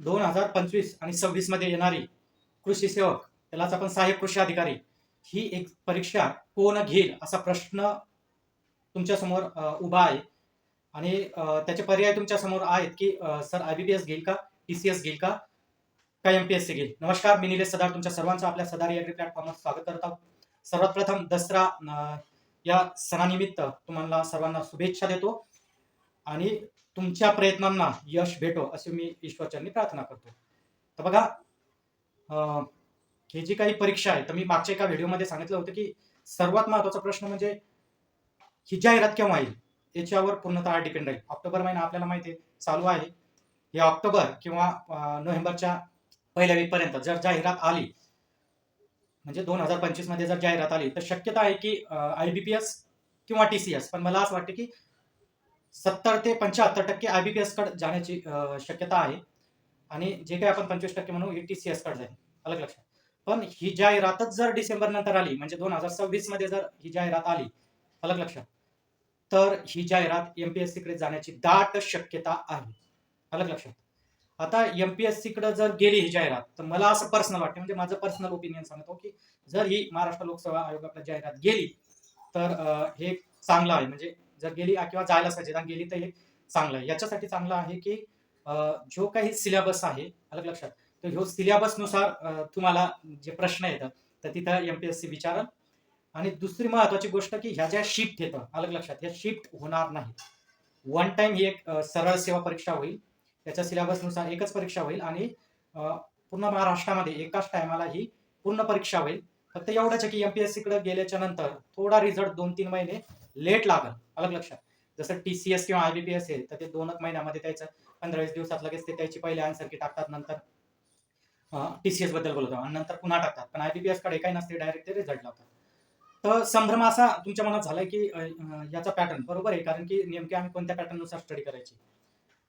दोन हजार पंचवीस आणि सव्वीसमध्ये येणारी कृषी सेवक त्यालाच आपण सहाय्यक कृषी अधिकारी ही एक परीक्षा कोण घेईल असा प्रश्न तुमच्यासमोर उभा आहे. आणि त्याचे पर्याय तुमच्यासमोर आहेत की sir I B P S घेईल का टी सी एस घेईल का का एम पी एस सी घेईल? नमस्कार मी निलेश सदार तुमच्या सर्वांचं आपल्या सदार या प्लॅटफॉर्मवर स्वागत करत आहोत. सर्वात प्रथम दसरा या सणानिमित्त तुम्हाला सर्वांना शुभेच्छा देतो. आणि तुमच्या प्रयत्नांना यश भेटो असे मी ईश्वरचरणी प्रार्थना करतो. तर बघा हे जी काही परीक्षा आहे तर मी मागच्या एका व्हिडिओमध्ये सांगितलं होतं की सर्वात महत्त्वाचा प्रश्न म्हणजे ही जाहिरात केव्हा येईल? याच्यावर पूर्णतः डिपेंड राहील. ऑक्टोबर महिना आपल्याला माहिती आहे चालू आहे. हे ऑक्टोबर किंवा नोव्हेंबरच्या पहिल्या वीकपर्यंत जर जाहिरात आली म्हणजे दोन हजार पंचवीसमध्ये जर जाहिरात आली तर शक्यता आहे की आय बी पी एस किंवा टी सी एस पण मला असं वाटतं की सत्तर ते पंच्याहत्तर टक्के आय बी पी एसकडे जाण्याची शक्यता आहे. आणि जे काही आपण पंचवीस टक्के म्हणू ही टी सी एसकडे जाईल. अलग लक्षात. पण ही जाहिरातच जर डिसेंबर नंतर आली म्हणजे दोन हजार सव्वीसमध्ये जर ही जाहिरात आली अलग लक्षात तर ही जाहिरात एमपीएससी कडे जाण्याची दाट शक्यता आहे. अलग लक्षात. आता एमपीएससी कडे जर गेली ही जाहिरात तर मला असं पर्सनल वाटतं म्हणजे माझं पर्सनल ओपिनियन सांगतो की जर ही महाराष्ट्र लोकसेवा आयोगाकडे जाहिरात गेली तर हे चांगलं आहे. म्हणजे जर गेली किंवा जायला पाहिजे आणि गेली तर हे चांगलं आहे. याच्यासाठी चांगलं आहे की जो काही सिलेबस आहे अलग लक्षात तर ह्यो सिलेबसनुसार तुम्हाला जे प्रश्न येतात तर तिथं एमपीएससी विचारल आणि दुसरी महत्वाची गोष्ट की ह्या ज्या शिफ्ट येतं अलग लक्षात ह्या शिफ्ट होणार नाही. वन टाइम ही एक सरळ सेवा परीक्षा होईल. त्याच्या सिलेबसनुसार एकच परीक्षा होईल आणि पूर्ण महाराष्ट्रामध्ये एकाच टायमाला ही पूर्ण परीक्षा होईल. फक्त एवढंच आहे की एमपीएससी कडे गेल्याच्यानंतर थोडा रिझल्ट दोन तीन महिने लेट लागल. अलग लक्षात. जसं टी किंवा आयबीपीएस आहे तर ते दोनच महिन्यामध्ये त्याचं पंधरा वीस दिवसात लगेच ते त्याची पहिले आन्सर की टाकतात नंतर टीसीएसबद्दल बोलतो आणि नंतर पुन्हा टाकतात. पण आयबीपीएसकडे काही नसते डायरेक्ट ते रिझल्ट लावतात. तर संभ्रम असा तुमच्या मनात झालाय की याचा पॅटर्न बरोबर आहे. कारण की नेमके आम्ही कोणत्या पॅटर्ननुसार स्टडी करायची?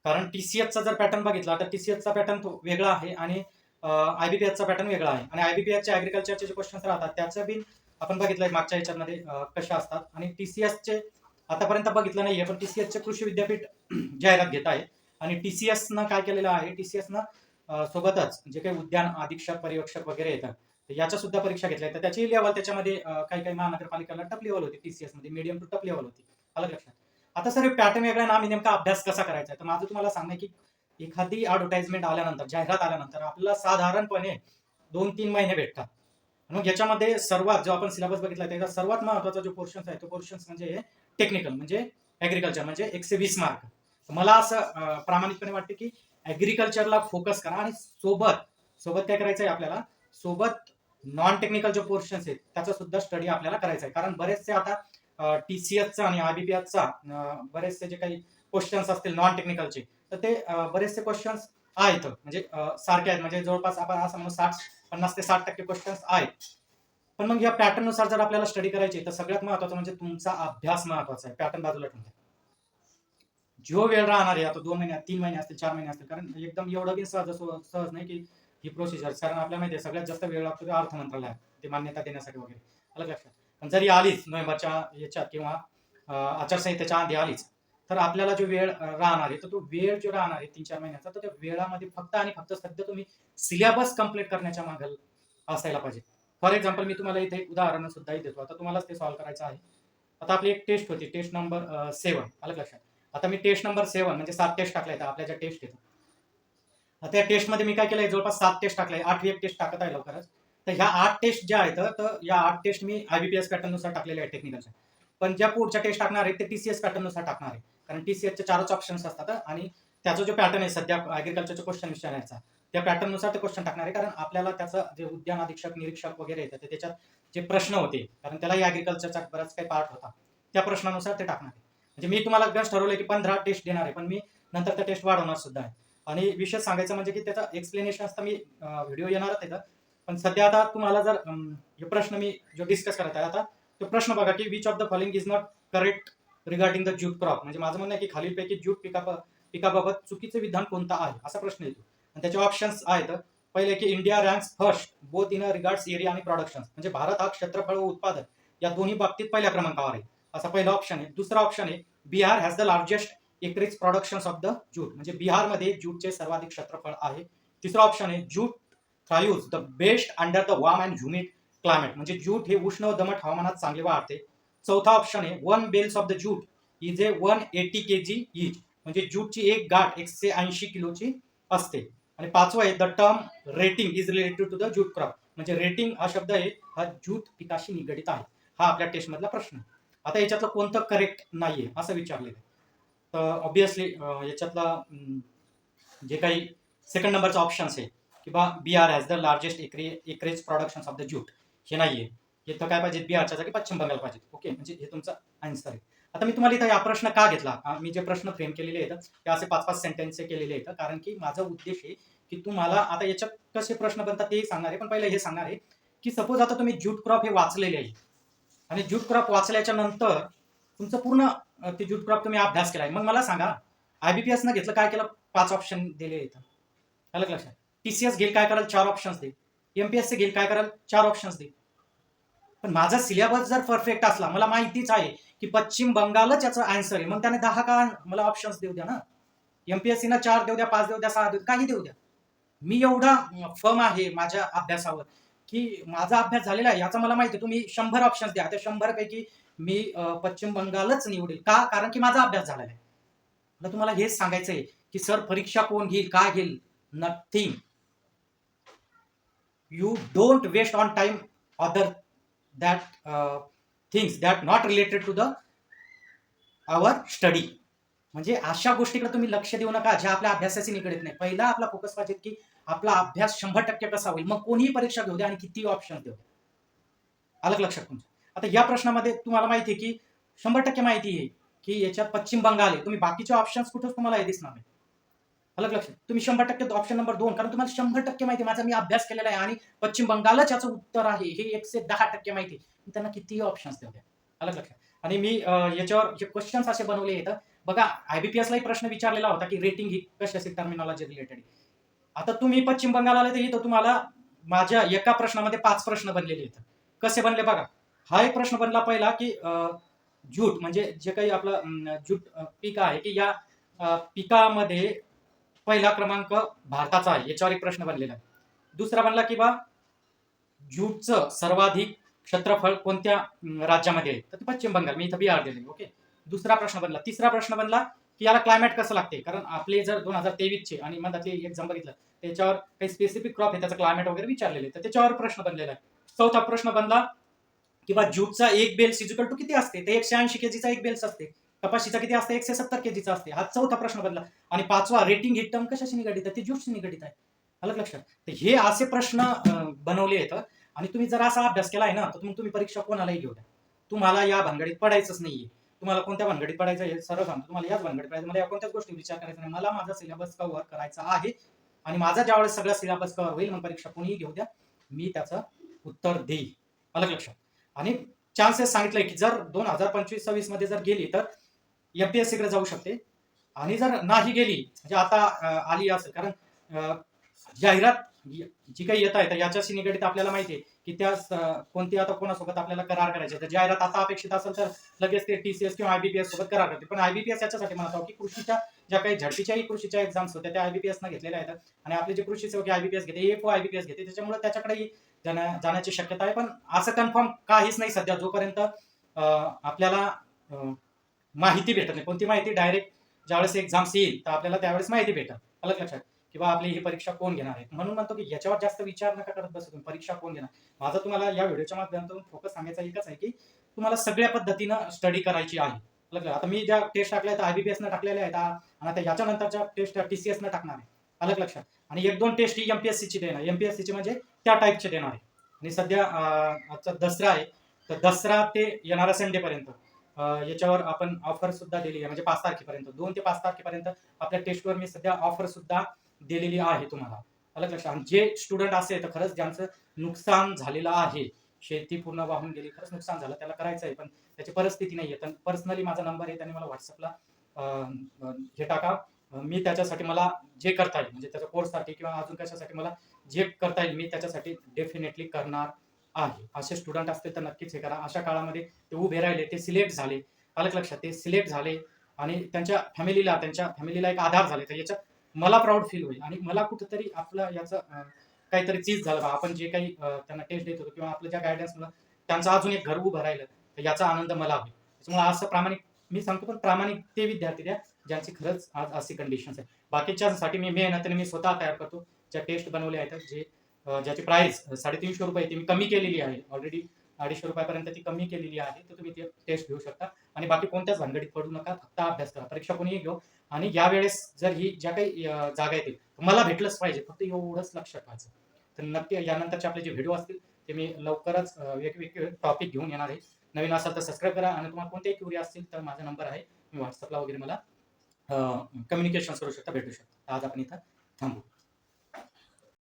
कारण टीसीएसचा जर पॅटर्न बघितला तर टीसीएसचा पॅटर्न तो वेगळा आहे. आणि आयबीपीएसचा पॅटर्न वेगळा आहे. आणि आयबीपीएसचे ऍग्रिकल्चरचे जे क्वेश्चन्स राहतात त्याचं बी आपण बघितलंय मागच्या याच्यामध्ये कशा असतात. आणि टीसीएसचे आतापर्यंत बघितलं नाहीये पण टीसीएसचे कृषी विद्यापीठ जाहिरात घेत आहे. आणि टीसीएस न काय केलेलं आहे? टीसीएस न सोबतच जे काही उद्यान अधीक्षक पर्यवेक्षक वगैरे येतात याच्या सुद्धा परीक्षा घेतल्या तर त्याची लेवल त्याच्यामध्ये काही काही महानगरपालिकेला टप लेवल होती टीसीएसमध्ये मीडियम टू टप लेवल होती. अलग लक्षात? आता सर पॅटर्न वेगळा ना आम्ही नेमका अभ्यास कसा करायचा आहे? तर माझं तुम्हाला सांगणं आहे की एखादी ऍडव्हर्टाइजमेंट आल्यानंतर जाहिरात आल्यानंतर आपल्याला साधारणपणे दोन तीन महिने भेटतात. मग याच्यामध्ये सर्वात जो आपण सिलेबस बघितला त्याचा सर्वात महत्त्वाचा जो पोर्शन आहे तो पोर्शन म्हणजे टेक्निकल म्हणजे ऍग्रिकल्चर म्हणजे एकशे वीस मार्क मला असं प्रामाणिकपणे वाटते की ऍग्रिकल्चरला फोकस करा आणि सोबत सोबत काय करायचं आहे आपल्याला? सोबत नॉन टेक्निकल जे पोर्शन्स आहेत त्याचा सुद्धा स्टडी आपल्याला करायचा आहे कारण बरेचसे आता टी सी एसचा आणि आयबीपीएसचा बरेचसे जे काही क्वेश्चन्स असतील नॉन टेक्निकलचे तर ते बरेचसे क्वेश्चन्स आहेत. म्हणजे सारखे आहेत. म्हणजे जवळपास आपण असं म्हणू साठ पन्नास ते साठ टक्के क्वेश्चन्स आहेत. पण मग या पॅटर्ननुसार जर आपल्याला स्टडी करायची तर सगळ्यात महत्वाचं म्हणजे तुमचा अभ्यास महत्त्वाचा आहे. पॅटर्न बाजूला ठेवून जो वेळ राहणार आहे आता दोन महिने तीन महिने असतील चार महिने असतील कारण एकदम एवढं बी सहज सहज नाही की ही प्रोसिजर कारण आपल्याला माहिती आहे सगळ्यात जास्त वेळ लागतो ते अर्थ मंत्रालयात. ते मान्यता देण्यासाठी वगैरे. अलग लक्षात. पण जरी आलीच नोव्हेंबरच्या याच्यात किंवा आचारसंहितेच्या आधी आलीच तर आपल्याला जो वेळ राहणार आहे तर तो वेळ जो राहणार आहे तीन चार महिन्याचा तर त्या वेळामध्ये फक्त आणि फक्त सध्या तुम्ही सिलेबस कंप्लीट करण्याच्या मागल असायला पाहिजे. फॉर एक्झाम्पल मी तुम्हाला इथे उदाहरण सुद्धा देतो. आता तुम्हालाच ते सॉल्व्ह करायचं आहे. आता आपली एक टेस्ट होती टेस्ट नंबर सेवन आलं लक्षात? आता मी टेस्ट नंबर सेवन म्हणजे सात टेस्ट टाकल्या आहेत आपल्या ज्या टेस्ट येतात आता या टेस्टमध्ये मी काय केलंय? जवळपास सात टेस्ट टाकलाय आठवी एक टेस्ट टाकत आहे लवकरच. तर ह्या आठ टेस्ट ज्या आहेत तर या आठ टेस्ट मी आयबीपीएस पॅटर्ननुसार टाकलेल्या आहेत टेक्निकलच्या पण ज्या पुढच्या टेस्ट टाकणार आहेत ते टीसीएस पॅटर्ननुसार टाकणार आहे. कारण टीसीएसचे चारच ऑप्शन्स असतात आणि त्याचा जो पॅटर्न आहे सध्या ॲग्रिकल्चरचे क्वेश्चन विचारायचा त्या पॅटर्ननुसार ते क्वेश्चन टाकणार आहे कारण आपल्याला त्याचं जे उद्यान अधीक्षक निरीक्षक वगैरे येतात ते त्याच्यात जे प्रश्न होते कारण त्यालाही ॲग्रिकल्चरचा बराच काही पार्ट होता. त्या प्रश्नानुसार ते टाकणार आहे. म्हणजे मी तुम्हाला अभ्यास ठरवलं की पंधरा टेस्ट देणार आहे पण मी नंतर त्या टेस्ट वाढवणार सुद्धा आहे. आणि विशेष सांगायचं म्हणजे की त्याचा एक्सप्लेनेशन असता मी व्हिडिओ येणारच त्याचा पण सध्या आता तुम्हाला जर हे प्रश्न मी जो डिस्कस करत आहे आता तो प्रश्न बघा की which of the following is not correct regarding the jute crop म्हणजे माझं म्हणणं आहे की खालीलपैकी ज्यूट पिका पिकाबाबत चुकीचं विधान कोणतं आहे? असा प्रश्न येतो. आणि त्याचे ऑप्शन्स आहेत. पहिले की India ranks first both in regards area आणि प्रोडक्शन म्हणजे भारत हा क्षेत्रफळ व उत्पादन या दोन्ही बाबतीत पहिल्या क्रमांकावर आहे. असा पहिला ऑप्शन आहे. दुसरा ऑप्शन आहे Bihar has the largest acreage production of the jute म्हणजे बिहारमध्ये ज्यूटचे सर्वाधिक क्षेत्रफळ आहे. तिसरा ऑप्शन आहे jute thrives the best under the warm and humid climate म्हणजे जूट हे उष्ण व दमट हवामानात चांगले वाढते. चौथा ऑप्शन आहे one bales of the jute is a one eighty K G each म्हणजे जूटची एक गाठ एकशे ऐंशी किलोची असते. आणि पाचवं आहे the term retting is related to the jute crop म्हणजे रेटिंग हा शब्द आहे हा जूट पिकाशी निगडित आहे. हा आपल्या टेस्टमधला प्रश्न आता याच्यातलं कोणतं करेक्ट नाहीये असं विचारलेलं आहे. तर ऑब्विसली याच्यातला जे काही सेकंड नंबरचा ऑप्शन्स आहे किंवा Bihar has the largest acre acreage production of the jute हे नाहीये. इथं काय पाहिजे? बिहारच्या जागी पश्चिम बंगाल पाहिजे. ओके? म्हणजे हे तुमचं आन्सर आहे. आता मी तुम्हाला इथं हा प्रश्न का घेतला? मी जे प्रश्न फ्रेम केलेले आहेत ते असे पाच पाच सेंटेन्स केलेले आहेत कारण की माझा उद्देश आहे की तुम्हाला आता याच्यात कसे प्रश्न बनतात तेही सांगणार आहे पण पहिलं हे सांगणार आहे की सपोज आता तुम्ही ज्यूट क्रॉप हे वाचलेले आहे. आणि ज्यूट क्रॉप वाचल्याच्या नंतर तुमचं पूर्ण ते ज्यूट क्रॉप तुम्ही अभ्यास केला आहे. मग मला सांगा आयबीपीएस न घेतलं काय केलं? पाच ऑप्शन दिले आहेत अलग लक्षात. टीसीएस घेईल काय कराल? चार ऑप्शन्स दे. एमपीएससी घेईल काय कराल? चार ऑप्शन्स दे. पण माझा सिलेबस जर परफेक्ट असला मला माहितीच आहे की पश्चिम बंगालच याचं आन्सर आहे. मग त्याने दहा का मला ऑप्शन्स देऊ द्या ना. एमपीएससीना चार देऊ द्या पाच देऊ द्या सहा देऊ काही देऊ द्या. मी एवढा फर्म आहे माझ्या अभ्यासावर की माझा अभ्यास झालेला आहे याचा मला माहिती आहे. तुम्ही शंभर ऑप्शन्स द्या. त्या शंभर पैकी मी पश्चिम बंगालच निवडेल. का? कारण की माझा अभ्यास झालेला आहे. मला तुम्हाला हेच सांगायचं आहे की सर परीक्षा कोण घेईल? काय घेईल? Nothing you don't waste on time other that uh, things that not related to the our study म्हणजे अशा गोष्टीकडे तुम्ही लक्ष देऊ नका ज्या आपल्या अभ्यासाशी निगडीत नाही. पहिला आपला फोकस पाहिजे की आपला अभ्यास शंभर टक्के कसा होईल. मग कोणीही परीक्षा घेऊ द्या आणि किती ऑप्शन देऊ द्या अलग लक्षात तुमचं आता या प्रश्नामध्ये तुम्हाला माहिती आहे की शंभर टक्के माहिती आहे की याच्यात पश्चिम बंगाल आहे. तुम्ही बाकीचे ऑप्शन्स कुठंच तुम्हाला हे दिसणार नाही. अलग लक्षात तुम्ही शंभर टक्के ऑप्शन नंबर दोन कारण तुम्हाला शंभर टक्के माहिती माझा मी अभ्यास केलेला आहे आणि पश्चिम बंगालच याचं उत्तर आहे. हे एकशे दहा टक्के माहिती आहे. मी त्यांना कितीही ऑप्शन्स देऊ द्या. अलग लक्षात आणि मी याच्यावर जे क्वेश्चन्स असे बनवले आहेत बघा आयबीपीएसलाही प्रश्न विचारलेला होता की रेटिंग ही कशाची टर्मिनॉलॉजी रिलेटेड आता तुम्ही पश्चिम बंगाल आले तर तुम्हाला माझ्या एका प्रश्नामध्ये पाच प्रश्न बनलेले आहेत. कसे बनले बघा? हा एक प्रश्न बनला पहिला की ज्यूट जूट म्हणजे जे काही आपलं ज्यूट जूट पीक आहे की या पिकामध्ये पहिला क्रमांक भारताचा आहे. याच्यावर एक प्रश्न बनलेला आहे. दुसरा बनला की बा ज्यूटचं सर्वाधिक क्षेत्रफळ कोणत्या राज्यामध्ये आहे? तर पश्चिम बंगाल. मी इथं बिहार दिले ओके दुसरा प्रश्न बनला. तिसरा प्रश्न बनला की याला क्लायमेट कसं लागते? कारण आपले जर दोन हजार तेवीसचे आणि मधातले एक्झाम बघितलं त्याच्यावर काही स्पेसिफिक क्रॉप आहे त्याचं क्लायमेट वगैरे विचारलेले तर त्याच्यावर प्रश्न बनलेला आहे. चौथा प्रश्न बनला किंवा ज्यूटचा एक बेल्स सिजिकल टू किती असते? ते एकशे ऐंशी केजीचा एक बेल्स असते. कपाशीचा किती असते? एकशे सत्तर केजीचा असते. हा चौथा प्रश्न बनला. आणि पाचवा रेटिंग ही टर्म कशाशी निगडीत आहे? ते ज्यूटशी निगडीत आहे. अलग लक्षात? तर हे असे प्रश्न बनवले आहेत आणि तुम्ही जर असा अभ्यास केला आहे ना तर मग तुम्ही परीक्षा कोणालाही घेऊ द्या. तुम्हाला या भानगडीत पडायचंच नाहीये. तुम्हाला कोणत्या भानगडीत पडायचं हे सरळ सांगतो. तुम्हाला याच भानगडीत पडायचं मला या कोणत्याच गोष्टी विचार करायचा नाही. मला माझा सिलेबस कव्हर करायचा आहे. आणि माझा ज्यावेळेस सगळा सिलेबस कव्हर होईल मग परीक्षा कोणीही घेऊ द्या. मी त्याचं उत्तर देईल. अलग लक्षात? आणि चान्सेस सांगितलंय की जर दोन हजार पंचवीस सव्वीसमध्ये जर गेली तर एमपीएससी कडे जाऊ शकते. आणि जर नाही गेली म्हणजे आता आली असेल कारण जाहिरात जी काही येत आहे तर याच्याशी निगडीत आपल्याला माहिती आहे की त्या कोणती आता कोणासोबत आपल्याला करार करायचे तर जाहिरात आता अपेक्षित असेल तर लगेच ते टीसीएस किंवा आयबीपीएस सोबत करार करते. पण आयबीपीएस याच्यासाठी म्हणत आहोत की कृषीच्या ज्या काही झडपीच्याही कृषीच्या एक्झाम्स होत्या त्या आयबीपीएस न घेतलेल्या आहेत. आणि आपले जे कृषी सेवक आयबीपीएस घेते एक आयबीपीएस घेते. त्याच्यामुळे त्याच्याकडेही जाण्याची शक्यता आहे. पण असं कन्फर्म काहीच नाही सध्या. जोपर्यंत आपल्याला माहिती भेटत नाही. कोणती माहिती? डायरेक्ट ज्यावेळेस एक्झाम्स येईल तर आपल्याला त्यावेळेस माहिती भेटत अलग लक्षात. किंवा आपली ही परीक्षा कोण घेणार आहे? म्हणून म्हणतो की याच्यावर जास्त विचार नका करत बसू तुम्ही. परीक्षा कोण घेणार? माझा तुम्हाला या व्हिडिओच्या माध्यमातून फोकस सांगायचा एकच आहे की तुम्हाला सगळ्या पद्धतीनं स्टडी करायची आहे. अलग आता मी ज्या टेस्ट टाकल्या आहेत आयबीपीएस न टाकलेल्या आहेत आणि आता याच्यानंतरच्या टेस्ट टीसीएस न टाकणार आहे. अलग लक्षात. आणि एक दोन टेस्ट ही एमपीएससी ची देणार. एमपीएससी ची म्हणजे त्या टाईपचे देणार आहे. आणि सध्या आजचा दसरा आहे. तर दसरा ते येणारा संडे पर्यंत. याच्यावर आपण ऑफर सुद्धा दिली आहे. म्हणजे पाच तारखेपर्यंत. दोन ते पाच तारखेपर्यंत आपल्या टेस्टवर मी सध्या ऑफर सुद्धा दिलेली आहे तुम्हाला. अलग लक्षात? जे स्टुडंट असे तर खरंच ज्यांचं नुकसान झालेलं आहे शेती पूर्ण वाहून गेली खरंच नुकसान झालं त्याला करायचं आहे पण त्याची परिस्थिती नाही आहे तर पर्सनली माझा नंबर आहे त्याने मला व्हॉट्सअपला हे टाका. मी त्याच्यासाठी मला जे करता येईल म्हणजे त्याच्या कोर्ससाठी किंवा अजून कशासाठी मला जे करता येईल मी त्याच्यासाठी डेफिनेटली करणार आहे असे स्टुडंट असतील तर नक्कीच हे करा. अशा काळामध्ये ते उभे राहिले ते सिलेक्ट झाले. अलग लक्षात ते सिलेक्ट झाले आणि त्यांच्या फॅमिलीला त्यांच्या फॅमिलीला एक आधार झाले. तर याच्या मला प्राऊड फील होईल. आणि मला कुठंतरी आपलं याचं काहीतरी चीज झालं बा. आपण जे काही त्यांना टेस्ट देत होतो किंवा आपलं ज्या गायडन्समुळे त्यांचं अजून एक घर उभं राहिलं तर याचा आनंद मला होईल. त्याच्यामुळे असं प्रामाणिक मी सांगतो पण प्रामाणिक ते विद्यार्थी द्या ज्यांची खरंच आज अशी कंडिशन्स आहे बाकीच्यासाठी मी मेहनतीने मी स्वतः तयार करतो. ज्या टेस्ट बनवले आहेत जे ज्याची प्राइस साडेतीनशे रुपये ती मी कमी केलेली आहे. ऑलरेडी अडीचशे रुपयापर्यंत ती कमी केलेली आहे तर तुम्ही ते टेस्ट घेऊ शकता. आणि बाकी कोणत्याच भानगडीत पडू नका फक्त अभ्यास करा. परीक्षा कोणीही घेऊ. आणि यावेळेस जर ही ज्या काही जागा येतील मला भेटलंच पाहिजे फक्त एवढंच लक्षात ठेवायचं तर नक्की यानंतरचे आपले जे व्हिडिओ असतील ते मी लवकरच वेगवेगळे टॉपिक घेऊन येणार आहे. नवीन असाल तर सबस्क्राईब करा आणि तुम्हाला कोणतेही क्युरी असतील तर माझा नंबर आहे. मी व्हॉट्सअपला वगैरे मला कम्युनिकेशन करू शकता भेटू शकता. आज आपण इथं थांबू.